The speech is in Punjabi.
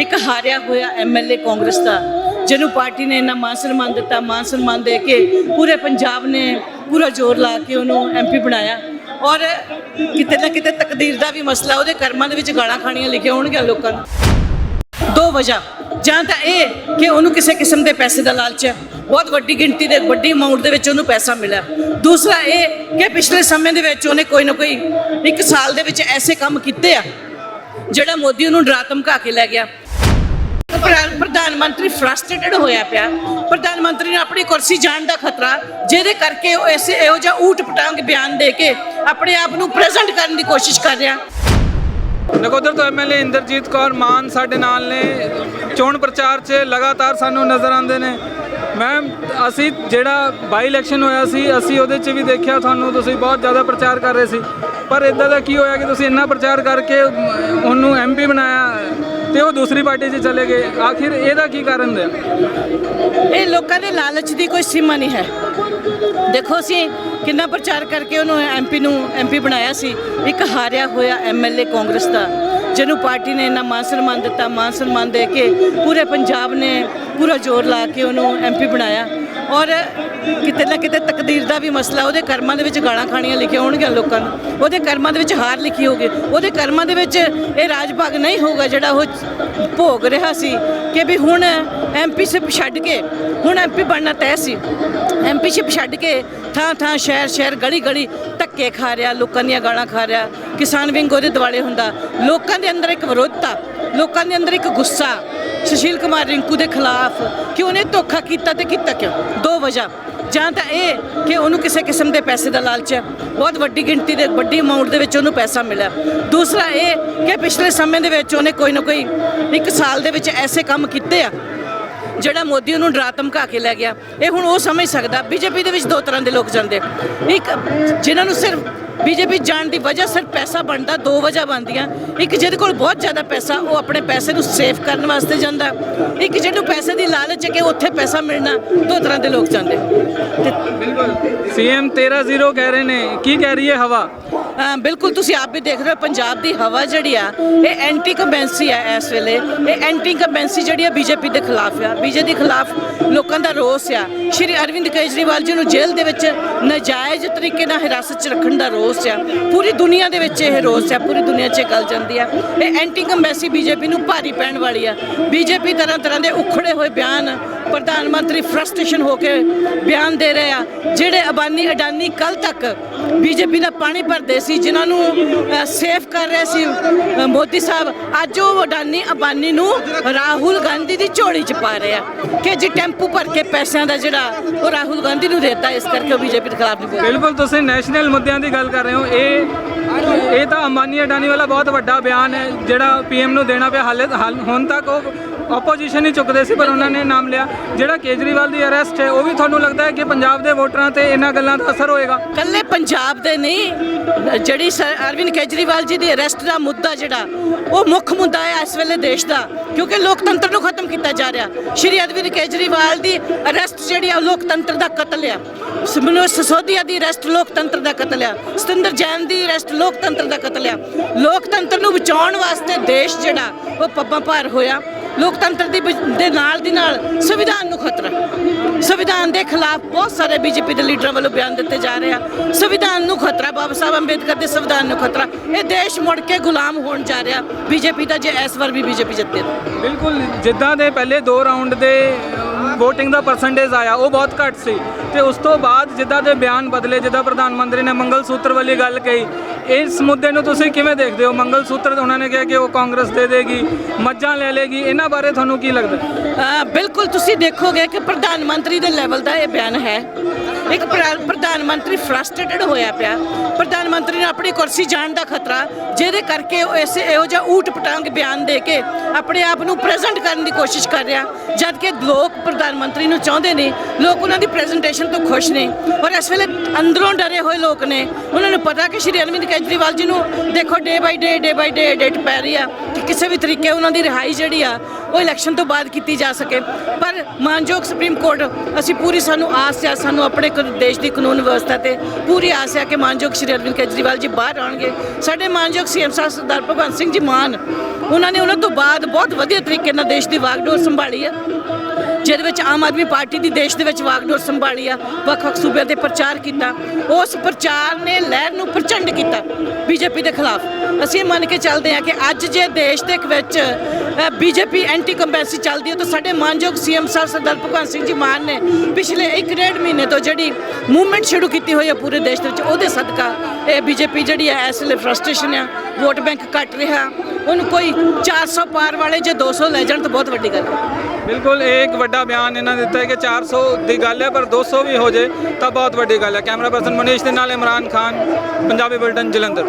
ਇੱਕ ਹਾਰਿਆ ਹੋਇਆ ਐਮਐਲਏ ਕਾਂਗਰਸ ਦਾ, ਜਿਹਨੂੰ ਪਾਰਟੀ ਨੇ ਇੰਨਾ ਮਾਨ ਸਨਮਾਨ ਦਿੱਤਾ ਮਾਨ ਸਨਮਾਨ ਦੇ ਕੇ ਪੂਰੇ ਪੰਜਾਬ ਨੇ ਪੂਰਾ ਜ਼ੋਰ ਲਾ ਕੇ ਉਹਨੂੰ ਐਮਪੀ ਬਣਾਇਆ। ਔਰ ਕਿਤੇ ਨਾ ਕਿਤੇ ਤਕਦੀਰ ਦਾ ਵੀ ਮਸਲਾ, ਉਹਦੇ ਕਰਮਾਂ ਦੇ ਵਿੱਚ ਗਾਲਾਂ ਖਾਣੀਆਂ ਲਿਖੀਆਂ ਹੋਣਗੀਆਂ ਲੋਕਾਂ ਨੂੰ। ਦੋ ਵਜ੍ਹਾ, ਜਾਂ ਤਾਂ ਇਹ ਕਿ ਉਹਨੂੰ ਕਿਸੇ ਕਿਸਮ ਦੇ ਪੈਸੇ ਦਾ ਲਾਲਚ ਹੈ, ਬਹੁਤ ਵੱਡੀ ਗਿਣਤੀ ਦੇ, ਵੱਡੀ ਅਮਾਉਂਟ ਦੇ ਵਿੱਚ ਉਹਨੂੰ ਪੈਸਾ ਮਿਲਿਆ। ਦੂਸਰਾ ਇਹ ਕਿ ਪਿਛਲੇ ਸਮੇਂ ਦੇ ਵਿੱਚ ਉਹਨੇ ਕੋਈ ਨਾ ਕੋਈ ਇੱਕ ਸਾਲ ਦੇ ਵਿੱਚ ਐਸੇ ਕੰਮ ਕੀਤੇ ਆ, ਜਿਹੜਾ ਮੋਦੀ ਉਹਨੂੰ ਡਰਾ ਧਮਕਾ ਕੇ ਲੈ ਗਿਆ। ਪ੍ਰ- ਪ੍ਰਧਾਨ ਮੰਤਰੀ ਫਰਸਟ੍ਰੇਟਡ ਹੋਇਆ ਪਿਆ। ਪ੍ਰਧਾਨ ਮੰਤਰੀ ਨੂੰ ਆਪਣੀ ਕੁਰਸੀ ਜਾਣ ਦਾ ਖਤਰਾ ਜਿਹਦੇ ਕਰਕੇ ਉਹ ਐਸੇ ਇਹੋ ਜਿਹਾ ਊਟ ਪਟਾਂਗ ਬਿਆਨ ਦੇ ਕੇ ਆਪਣੇ ਆਪ ਨੂੰ ਪ੍ਰੈਜ਼ੈਂਟ ਕਰਨ ਦੀ ਕੋਸ਼ਿਸ਼ ਕਰ ਰਿਹਾ। ਨਕੋਦਰ ਤੋਂ ਐਮਐਲਏ ਇੰਦਰਜੀਤ ਕੌਰ ਮਾਨ ਸਾਡੇ ਨਾਲ ਨੇ। ਚੋਣ ਪ੍ਰਚਾਰ 'ਚ ਲਗਾਤਾਰ ਸਾਨੂੰ ਨਜ਼ਰ ਆਉਂਦੇ ਨੇ। ਮੈਮ ਅਸੀਂ ਜਿਹੜਾ ਬਾਈ ਇਲੈਕਸ਼ਨ ਹੋਇਆ ਸੀ ਅਸੀਂ ਉਹਦੇ 'ਚ ਵੀ ਦੇਖਿਆ ਤੁਹਾਨੂੰ ਤੁਸੀਂ ਬਹੁਤ ਜ਼ਿਆਦਾ ਪ੍ਰਚਾਰ ਕਰ ਰਹੇ ਸੀ। ਪਰ ਇਦਾਂ ਦਾ ਕੀ ਹੋਇਆ ਕਿ ਤੁਸੀਂ ਇੰਨਾ ਪ੍ਰਚਾਰ ਕਰਕੇ ਅਮ, ਉਹਨੂੰ ਐਮਪੀ ਬਣਾਇਆ? ਤੇ ਉਹ ਦੂਸਰੀ ਪਾਰਟੀ 'ਚ ਚਲੇ ਗਏ। ਆਖਿਰ ਇਹਦਾ ਕੀ ਕਾਰਨ ਰਿਹਾ? ਇਹ ਲੋਕਾਂ ਦੇ ਲਾਲਚ ਦੀ ਕੋਈ ਸੀਮਾ ਨਹੀਂ ਹੈ। ਦੇਖੋ ਅਸੀਂ ਕਿੰਨਾ ਪ੍ਰਚਾਰ ਕਰਕੇ ਉਹਨੂੰ ਐਮਪੀ ਨੂੰ ਐਮਪੀ ਬਣਾਇਆ ਸੀ। ਇੱਕ ਹਾਰਿਆ ਹੋਇਆ ਐਮਐਲਏ ਕਾਂਗਰਸ ਦਾ, ਜਿਹਨੂੰ ਪਾਰਟੀ ਨੇ ਇੰਨਾ ਮਾਨ ਸਨਮਾਨ ਦਿੱਤਾ ਮਾਨ ਸਨਮਾਨ ਦੇ ਕੇ ਪੂਰੇ ਪੰਜਾਬ ਨੇ ਪੂਰਾ ਜ਼ੋਰ ਲਾ ਕੇ ਉਹਨੂੰ ਐਮਪੀ ਬਣਾਇਆ। ਔਰ ਕਿਤੇ ਨਾ ਕਿਤੇ ਤਕਦੀਰ ਦਾ ਵੀ ਮਸਲਾ, ਉਹਦੇ ਕਰਮਾਂ ਦੇ ਵਿੱਚ ਗਾਲਾਂ ਖਾਣੀਆਂ ਲਿਖੀਆਂ ਹੋਣਗੀਆਂ ਲੋਕਾਂ ਨੂੰ। ਉਹਦੇ ਕਰਮਾਂ ਦੇ ਵਿੱਚ ਹਾਰ ਲਿਖੀ ਹੋਗੀ ਉਹਦੇ ਕਰਮਾਂ ਦੇ ਵਿੱਚ ਇਹ ਰਾਜ ਭਾਗ ਨਹੀਂ ਹੋਊਗਾ ਜਿਹੜਾ ਉਹ ਭੋਗ ਰਿਹਾ ਸੀ ਕਿ ਵੀ ਹੁਣ ਐਮਪੀਸ਼ਿਪ ਛੱਡ ਕੇ, ਹੁਣ ਐਮਪੀ ਬਣਨਾ ਤੈਅ ਸੀ। ਐਮਪੀਸ਼ਿਪ ਛੱਡ ਕੇ ਥਾਂ ਥਾਂ, ਸ਼ਹਿਰ ਸ਼ਹਿਰ ਗਲੀ ਗਲੀ ਧੱਕੇ ਖਾ ਰਿਹਾ, ਲੋਕਾਂ ਦੀਆਂ ਗਾਲਾਂ ਖਾ ਰਿਹਾ। ਕਿਸਾਨ ਵਿੰਗ ਉਹਦੇ ਦਿਵਾਲੇ ਹੁੰਦਾ। ਲੋਕਾਂ ਦੇ ਅੰਦਰ ਇੱਕ ਵਿਰੋਧਤਾ, ਲੋਕਾਂ ਦੇ ਅੰਦਰ ਇੱਕ ਗੁੱਸਾ। ਸੁਸ਼ੀਲ ਕੁਮਾਰ ਰਿੰਕੂ ਦੇ ਖਿਲਾਫ ਕਿ ਉਹਨੇ ਧੋਖਾ ਕੀਤਾ ਤੇ ਕੀਤਾ ਕਿਉਂ? ਦੋ ਵਜ੍ਹਾ। ਜਾਂ ਤਾਂ ਇਹ ਕਿ ਉਹਨੂੰ ਕਿਸੇ ਕਿਸਮ ਦੇ ਪੈਸੇ ਦਾ ਲਾਲਚ ਹੈ। ਬਹੁਤ ਵੱਡੀ ਗਿਣਤੀ ਦੇ, ਵੱਡੀ ਅਮਾਉਂਟ ਦੇ ਵਿੱਚ ਉਹਨੂੰ ਪੈਸਾ ਮਿਲਿਆ। ਦੂਸਰਾ ਇਹ ਕਿ ਪਿਛਲੇ ਸਮੇਂ ਦੇ ਵਿੱਚ ਉਹਨੇ ਕੋਈ ਨਾ ਕੋਈ ਇੱਕ ਸਾਲ ਦੇ ਵਿੱਚ ਐਸੇ ਕੰਮ ਕੀਤੇ ਆ, ਜਿਹੜਾ ਮੋਦੀ ਉਹਨੂੰ ਡਰਾ ਧਮਕਾ ਕੇ ਲੈ ਗਿਆ। ਇਹ ਹੁਣ ਉਹ ਸਮਝ ਸਕਦਾ, ਬੀਜੇਪੀ ਦੇ ਵਿੱਚ ਦੋ ਤਰ੍ਹਾਂ ਦੇ ਲੋਕ ਜਾਂਦੇ ਇੱਕ, ਜਿਨ੍ਹਾਂ ਨੂੰ ਸਿਰਫ ਬੀਜੇਪੀ ਜਾਣ ਦੀ ਵਜ੍ਹਾ ਸਿਰਫ ਪੈਸਾ ਬਣਦਾ ਦੋ ਵਜ੍ਹਾ ਬਣਦੀਆਂ। ਇੱਕ ਜਿਹਦੇ ਕੋਲ ਬਹੁਤ ਜ਼ਿਆਦਾ ਪੈਸਾ ਉਹ ਆਪਣੇ ਪੈਸੇ ਨੂੰ ਸੇਵ ਕਰਨ ਵਾਸਤੇ ਜਾਂਦਾ। ਇੱਕ ਜਿਹਨੂੰ ਪੈਸੇ ਦੀ ਲਾਲਚ ਹੈ ਕਿ ਉੱਥੇ ਪੈਸਾ ਮਿਲਣਾ ਦੋ ਤਰ੍ਹਾਂ ਦੇ ਲੋਕ ਜਾਂਦੇ। ਬਿਲਕੁਲ। ਸੀਐਮ 13-0 ਕਹਿ ਰਹੇ ਨੇ। ਕੀ ਕਹਿ ਰਹੀ ਹੈ ਹਵਾ? ਬਿਲਕੁਲ ਤੁਸੀਂ ਆਪ ਵੀ ਦੇਖ ਰਹੇ ਹੋ, ਪੰਜਾਬ ਦੀ ਹਵਾ ਜਿਹੜੀ ਆ, ਇਹ ਐਂਟੀ ਕੰਬੈਂਸੀ ਆ ਇਸ ਵੇਲੇ। ਇਹ ਐਂਟੀ ਕੰਬੈਂਸੀ ਜਿਹੜੀ ਆ ਬੀਜੇਪੀ ਦੇ ਖਿਲਾਫ ਆ। ਬੀਜੇਪੀ ਦੇ ਖਿਲਾਫ ਲੋਕਾਂ ਦਾ ਰੋਸ ਆ। ਸ਼੍ਰੀ ਅਰਵਿੰਦ ਕੇਜਰੀਵਾਲ ਜੀ ਨੂੰ ਜੇਲ੍ਹ ਦੇ ਵਿੱਚ ਨਾਜਾਇਜ਼ ਤਰੀਕੇ ਨਾਲ ਹਿਰਾਸਤ 'ਚ ਰੱਖਣ ਦਾ ਰੋਸ ਆ। ਪੂਰੀ ਦੁਨੀਆ ਦੇ ਵਿੱਚ ਇਹ ਰੋਸ ਆ, ਪੂਰੀ ਦੁਨੀਆ 'ਚ ਇਹ ਗੱਲ ਜਾਂਦੀ ਆ। ਇਹ ਐਂਟੀ ਕੰਬੈਂਸੀ ਬੀਜੇਪੀ ਨੂੰ ਭਾਰੀ ਪੈਣ ਵਾਲੀ ਆ। ਬੀਜੇਪੀ ਤਰ੍ਹਾਂ ਤਰ੍ਹਾਂ ਦੇ ਉਖੜੇ ਹੋਏ ਬਿਆਨ ਪ੍ਰਧਾਨ ਮੰਤਰੀ ਫਰਸਟ੍ਰੇਸ਼ਨ ਹੋ ਕੇ ਬਿਆਨ ਦੇ ਰਹੇ ਆ। ਜਿਹੜੇ ਅਬਾਨੀ ਅਡਾਨੀ ਕੱਲ ਤੱਕ ਬੀਜੇਪੀ ਦਾ ਪਾਣੀ ਭਰਦੇ ਸੀ, ਜਿਨ੍ਹਾਂ ਨੂੰ ਸੇਫ ਕਰ ਰਹੇ ਸੀ ਮੋਦੀ ਸਾਹਿਬ, ਅੱਜ ਉਹ ਅਡਾਨੀ ਅਬਾਨੀ ਨੂੰ ਰਾਹੁਲ ਗਾਂਧੀ ਦੀ ਝੋਲੀ 'ਚ ਪਾ ਰਹੇ ਆ। ਕਿ ਜੀ ਟੈਂਪੂ ਭਰ ਕੇ ਪੈਸਿਆਂ ਦਾ ਜਿਹੜਾ ਉਹ ਰਾਹੁਲ ਗਾਂਧੀ ਨੂੰ ਦੇਤਾ, ਇਸ ਕਰਕੇ ਉਹ ਬੀਜੇਪੀ ਦੇ ਖਿਲਾਫ ਨਹੀਂ ਬੋਲ ਬਿਲਕੁਲ, ਤੁਸੀਂ ਨੈਸ਼ਨਲ ਮੁੱਦਿਆਂ ਦੀ ਗੱਲ ਕਰ ਰਹੇ ਹੋ। ਇਹ ਇਹ ਤਾਂ ਅੰਬਾਨੀ ਅਡਾਨੀ ਵਾਲਾ ਬਹੁਤ ਵੱਡਾ ਬਿਆਨ ਹੈ, ਜਿਹੜਾ ਪੀਐਮ ਨੂੰ ਦੇਣਾ ਪਿਆ, ਹਾਲੇ, ਹਾਲ- ਹੁਣ ਤੱਕ ਉਹ ਆਪੋਜੀਸ਼ਨ ਹੀ ਚੁੱਕਦੇ ਸੀ, ਪਰ ਉਹਨਾਂ ਨੇ ਨਾਮ ਲਿਆ। ਜਿਹੜਾ ਕੇਜਰੀਵਾਲ ਦੀ ਅਰੈਸਟ ਹੈ, ਉਹ ਵੀ ਤੁਹਾਨੂੰ ਲੱਗਦਾ ਹੈ ਕਿ ਪੰਜਾਬ ਦੇ ਵੋਟਰਾਂ ਤੇ ਇਹਨਾਂ ਗੱਲਾਂ ਦਾ ਅਸਰ ਹੋਏਗਾ? ਕੱਲੇ ਪੰਜਾਬ ਦੇ ਨਹੀਂ, ਜਿਹੜੀ ਸਰ ਅਰਵਿੰਦ ਕੇਜਰੀਵਾਲ ਜੀ ਦੀ ਅਰੈਸਟ ਦਾ ਮੁੱਦਾ ਜਿਹੜਾ, ਉਹ ਮੁੱਖ ਮੁੱਦਾ ਹੈ ਇਸ ਵੇਲੇ ਦੇਸ਼ ਦਾ, ਕਿਉਂਕਿ ਲੋਕਤੰਤਰ ਨੂੰ ਖਤਮ ਕੀਤਾ ਜਾ ਰਿਹਾ। ਸ਼੍ਰੀ ਅਰਵਿੰਦ ਕੇਜਰੀਵਾਲ ਦੀ ਅਰੈਸਟ ਜਿਹੜੀ ਆ ਲੋਕਤੰਤਰ ਦਾ ਕਤਲ ਆ। ਮਨੋਜ ਸਸੋਦੀਆ ਦੀ ਅਰੈਸਟ ਲੋਕਤੰਤਰ ਦਾ ਕਤਲ ਆ। ਸਤਿੰਦਰ ਜੈਨ ਦੀ ਅਰੈਸਟ ਲੋਕਤੰਤਰ ਦਾ ਕਤਲ ਆ। ਲੋਕਤੰਤਰ ਨੂੰ ਬਚਾਉਣ ਵਾਸਤੇ ਦੇਸ਼ ਜਿਹੜਾ, ਉਹ ਪੱਬਾਂ ਭਾਰ ਹੋਇਆ। ਲੋਕਤੰਤਰ ਦੀ ਦੇ ਨਾਲ ਦੀ ਨਾਲ ਸੰਵਿਧਾਨ ਨੂੰ ਖਤਰਾ। ਸੰਵਿਧਾਨ ਦੇ ਖਿਲਾਫ ਬਹੁਤ ਸਾਰੇ ਬੀਜੇਪੀ ਦੇ ਲੀਡਰਾਂ ਵੱਲੋਂ ਬਿਆਨ ਦਿੱਤੇ ਜਾ ਰਹੇ ਆ। ਸੰਵਿਧਾਨ ਨੂੰ ਖਤਰਾ, ਬਾਬਾ ਸਾਹਿਬ ਅੰਬੇਦਕਰ ਦੇ ਸੰਵਿਧਾਨ ਨੂੰ ਖਤਰਾ। ਇਹ ਦੇਸ਼ ਮੁੜ ਕੇ ਗੁਲਾਮ ਹੋਣ ਜਾ ਰਿਹਾ। ਬੀਜੇਪੀ ਦਾ ਜੇ ਇਸ ਵਾਰ ਵੀ ਬੀਜੇਪੀ ਜਿੱਤੇ। ਤਾਂ। ਬਿਲਕੁਲ, ਜਿੱਦਾਂ ਦੇ ਪਹਿਲੇ ਦੋ ਰਾਉਂਡ ਦੇ VOTING ਦਾ ਪਰਸੈਂਟੇਜ ਆਇਆ, ਉਹ ਬਹੁਤ ਘੱਟ ਸੀ। ਤੇ ਉਸ ਤੋਂ ਬਾਅਦ ਜਿੱਦਾਂ ਦੇ ਬਿਆਨ ਬਦਲੇ, ਜਿੱਦਾਂ ਪ੍ਰਧਾਨ ਮੰਤਰੀ ਨੇ ਮੰਗਲ ਸੂਤਰ ਵਾਲੀ ਗੱਲ ਕਹੀ, ਇਸ ਮੁੱਦੇ ਨੂੰ ਤੁਸੀਂ ਕਿਵੇਂ ਦੇਖਦੇ ਹੋ? ਮੰਗਲ ਸੂਤਰ ਉਹਨਾਂ ਨੇ ਕਿਹਾ ਕਿ ਉਹ ਕਾਂਗਰਸ ਦੇ ਦੇਗੀ, ਮੱਝਾਂ ਲੈ ਲੇਗੀ, ਇਹਨਾਂ ਬਾਰੇ ਤੁਹਾਨੂੰ ਕੀ ਲੱਗਦਾ? ਬਿਲਕੁਲ ਤੁਸੀਂ ਦੇਖੋਗੇ ਕਿ ਪ੍ਰਧਾਨ ਮੰਤਰੀ ਦੇ ਲੈਵਲ ਦਾ ਇਹ ਬਿਆਨ ਹੈ। ਇੱਕ ਪ੍ਰ- ਪ੍ਰਧਾਨ ਮੰਤਰੀ ਫਰਸਟ੍ਰੇਟਡ ਹੋਇਆ ਪਿਆ। ਪ੍ਰਧਾਨ ਮੰਤਰੀ ਨੂੰ ਆਪਣੀ ਕੁਰਸੀ ਜਾਣ ਦਾ ਖਤਰਾ, ਜਿਹਦੇ ਕਰਕੇ ਉਹ ਐਸੇ ਇਹੋ ਜਿਹਾ ਊਟ ਪਟਾਂਗ ਬਿਆਨ ਦੇ ਕੇ ਆਪਣੇ ਆਪ ਨੂੰ ਪ੍ਰੈਜ਼ੈਂਟ ਕਰਨ ਦੀ ਕੋਸ਼ਿਸ਼ ਕਰ ਰਿਹਾ। ਜਦ ਕਿ ਲੋਕ ਪ੍ਰਧਾਨ ਮੰਤਰੀ ਨੂੰ ਚਾਹੁੰਦੇ ਨੇ, ਲੋਕ ਉਹਨਾਂ ਦੀ ਪ੍ਰੈਜ਼ੈਂਟੇਸ਼ਨ ਤੋਂ ਖੁਸ਼ ਨੇ ਔਰ ਇਸ ਵੇਲੇ ਅੰਦਰੋਂ ਡਰੇ ਹੋਏ ਲੋਕ ਨੇ। ਉਹਨਾਂ ਨੂੰ ਪਤਾ ਕਿ ਸ਼੍ਰੀ ਅਰਵਿੰਦ ਕੇਜਰੀਵਾਲ ਜੀ ਨੂੰ ਦੇਖੋ ਡੇ ਬਾਈ ਡੇ ਡੇ ਬਾਈ ਡੇ ਡੇਟ ਪੈ ਰਹੀ ਆ। ਕਿ ਕਿਸੇ ਵੀ ਤਰੀਕੇ ਉਹਨਾਂ ਦੀ ਰਿਹਾਈ ਜਿਹੜੀ ਆ, ਉਹ ਇਲੈਕਸ਼ਨ ਤੋਂ ਬਾਅਦ ਕੀਤੀ ਜਾ ਸਕੇ। ਪਰ ਮਾਨਯੋਗ ਸੁਪਰੀਮ ਕੋਰਟ ਅਸੀਂ ਪੂਰੀ ਸਾਨੂੰ ਆਸ ਆ, ਸਾਨੂੰ ਆਪਣੇ ਕ- ਦੇਸ਼ ਦੀ ਕਾਨੂੰਨ ਵਿਵਸਥਾ ਤੇ ਪੂਰੀ ਆਸ ਹੈ ਕਿ ਮਾਨਯੋਗ ਸ਼੍ਰੀ ਅਰਵਿੰਦ ਕੇਜਰੀਵਾਲ ਜੀ ਬਾਹਰ ਆਉਣਗੇ। ਸਾਡੇ ਮਾਨਯੋਗ ਸੀਐਮ ਸਾਹਿਬ ਸਰਦਾਰ ਭਗਵੰਤ ਸਿੰਘ ਜੀ ਮਾਨ, ਉਹਨਾਂ ਨੇ ਉਹਨਾਂ ਤੋਂ ਬਾਅਦ ਬਹੁਤ ਵਧੀਆ ਤਰੀਕੇ ਨਾਲ ਦੇਸ਼ ਦੀ ਵਾਗਡੋਰ ਸੰਭਾਲੀ ਆ। ਜਿਹਦੇ ਵਿੱਚ ਆਮ ਆਦਮੀ ਪਾਰਟੀ ਦੀ ਦੇਸ਼ ਦੇ ਵਿੱਚ ਵਾਗਡੋਰ ਸੰਭਾਲੀ ਆ, ਵੱਖ-ਵੱਖ ਸੂਬਿਆਂ ਤੇ ਪ੍ਰਚਾਰ ਕੀਤਾ, ਉਸ ਪ੍ਰਚਾਰ ਨੇ ਲਹਿਰ ਨੂੰ ਪ੍ਰਚੰਡ ਕੀਤਾ ਬੀਜੇਪੀ ਦੇ ਖਿਲਾਫ। ਅਸੀਂ ਇਹ ਮੰਨ ਕੇ ਚੱਲਦੇ ਹਾਂ ਕਿ ਅੱਜ ਜੇ ਦੇਸ਼ ਦੇ ਵਿੱਚ ਬੀਜੇਪੀ ਐਂਟੀ ਕੰਬੈਂਸੀ ਚੱਲਦੀ ਹੈ, ਤਾਂ ਸਾਡੇ ਮਾਨਯੋਗ ਸੀਐਮ ਸਾਹਿਬ ਸਰਦਾਰ ਭਗਵੰਤ ਸਿੰਘ ਜੀ ਮਾਨ ਨੇ ਪਿਛਲੇ 1 ਡੇਢ ਮਹੀਨੇ ਤੋਂ ਜਿਹੜੀ ਮੂਵਮੈਂਟ ਸ਼ੁਰੂ ਕੀਤੀ ਹੋਈ ਹੈ ਪੂਰੇ ਦੇਸ਼ ਦੇ ਵਿੱਚ, ਉਹਦੇ ਸਦਕਾ ਇਹ ਬੀਜੇਪੀ ਜਿਹੜੀ ਹੈ ਇਸ ਵੇਲੇ ਫਰਸਟ੍ਰੇਸ਼ਨ ਆ। ਵੋਟ ਬੈਂਕ ਘਟ ਰਿਹਾ। ਉਹਨੂੰ ਕੋਈ 400 ਪਾਰ ਵਾਲੇ ਜੇ 200 ਲੈ ਜਾਣ ਤਾਂ ਬਹੁਤ ਵੱਡੀ ਗੱਲ ਹੈ। ਬਿਲਕੁਲ, ਇਹ ਇੱਕ ਵੱਡਾ ਬਿਆਨ ਇਹਨਾਂ ਨੇ ਦਿੱਤਾ ਹੈ ਕਿ 400 ਦੀ ਗੱਲ ਹੈ, ਪਰ 200 ਵੀ ਹੋ ਜੇ ਤਾਂ ਬਹੁਤ ਵੱਡੀ ਗੱਲ ਹੈ। ਕੈਮਰਾ ਪਰਸਨ ਮਨੀਸ਼ ਦੇ ਨਾਲ ਇਮਰਾਨ ਖਾਨ, ਪੰਜਾਬੀ ਬੁਲਟਨ ਜਲੰਧਰ।